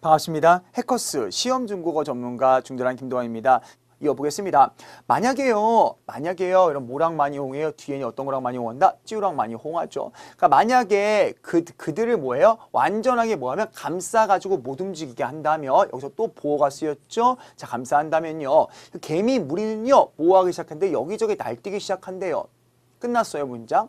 반갑습니다. 해커스 시험 중국어 전문가 중대란 김도환입니다. 이어보겠습니다. 만약에요, 만약에요, 이런 뭐랑 많이 홍해요? 뒤에는 어떤 거랑 많이 홍한다? 찌우랑 많이 홍하죠. 그러니까 만약에 그, 그들을 뭐예요? 완전하게 뭐하면 감싸가지고 못 움직이게 한다면, 여기서 또 보호가 쓰였죠? 자, 감싸한다면요. 그 개미 무리는요, 뭐하기 시작한데 여기저기 날뛰기 시작한대요. 끝났어요, 문장.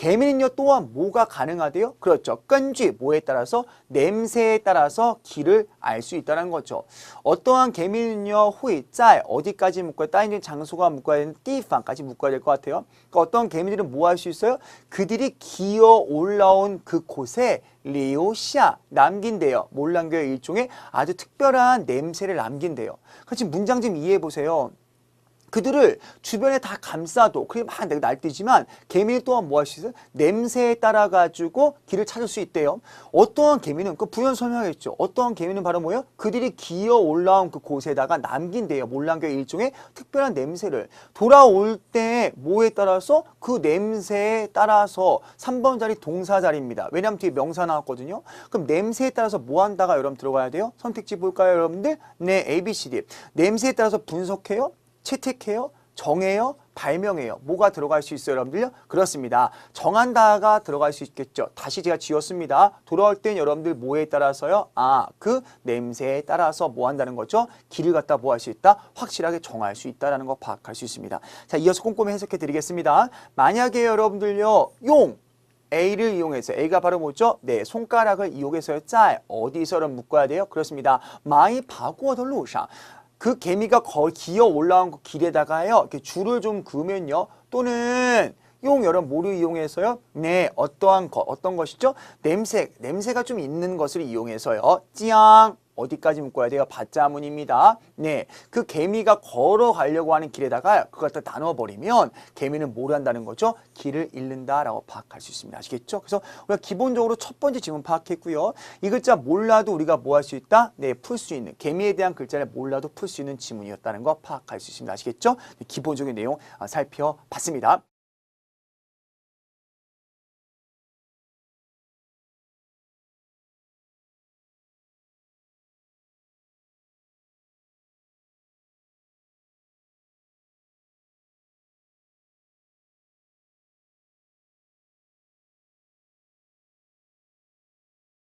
개미는요 또한 뭐가 가능하대요? 그렇죠. 끈쥐 뭐에 따라서 냄새에 따라서 길을 알 수 있다는 거죠. 어떠한 개미는요 후이짤 어디까지 묶어야 따있는 장소가 묶어야 되는 띠방까지 묶어야 될 것 같아요. 그러니까 어떤 개미들은 뭐 할 수 있어요? 그들이 기어 올라온 그 곳에 리오샤 남긴대요. 뭘 남겨요? 일종의 아주 특별한 냄새를 남긴대요. 같이 문장 좀 이해해 보세요. 그들을 주변에 다 감싸도 그게 막 날뛰지만 개미는 또한 뭐 할 수 있어요? 냄새에 따라 가지고 길을 찾을 수 있대요. 어떠한 개미는 그 부연 설명하겠죠. 어떠한 개미는 바로 뭐예요? 그들이 기어 올라온 그 곳에다가 남긴대요. 뭘 남겨요? 일종의 특별한 냄새를 돌아올 때 뭐에 따라서 그 냄새에 따라서 3번 자리 동사 자리입니다. 왜냐하면 뒤에 명사 나왔거든요. 그럼 냄새에 따라서 뭐 한다가 여러분 들어가야 돼요? 선택지 볼까요, 여러분들? 네, A, B, C, D. 냄새에 따라서 분석해요. 채택해요? 정해요? 발명해요. 뭐가 들어갈 수 있어요, 여러분들요? 그렇습니다. 정한다가 들어갈 수 있겠죠. 다시 제가 지웠습니다. 돌아올 땐 여러분들 뭐에 따라서요? 아, 그 냄새에 따라서 뭐 한다는 거죠? 길을 갖다 뭐 할 수 있다? 확실하게 정할 수 있다라는 거 파악할 수 있습니다. 자, 이어서 꼼꼼히 해석해 드리겠습니다. 만약에 여러분들요, 용! A를 이용해서 A가 바로 뭐죠? 네, 손가락을 이용해서요. 짤 어디서를 묶어야 돼요? 그렇습니다. 마이 바구어더 루상 그 개미가 거의 기어 올라온 그 길에다가요 이렇게 줄을 좀 그으면요 또는 용 여러분 뭐를 이용해서요? 네 어떠한 거 어떤 것이죠? 냄새 냄새가 좀 있는 것을 이용해서요 찌양 어디까지 묶어야 돼요? 받자문입니다. 네, 그 개미가 걸어가려고 하는 길에다가 그걸 다 나눠버리면 개미는 뭘 한다는 거죠? 길을 잃는다라고 파악할 수 있습니다. 아시겠죠? 그래서 우리가 기본적으로 첫 번째 지문 파악했고요. 이 글자 몰라도 우리가 뭐 할 수 있다? 네, 풀 수 있는 개미에 대한 글자를 몰라도 풀 수 있는 지문이었다는 거 파악할 수 있습니다. 아시겠죠? 네, 기본적인 내용 아, 살펴봤습니다.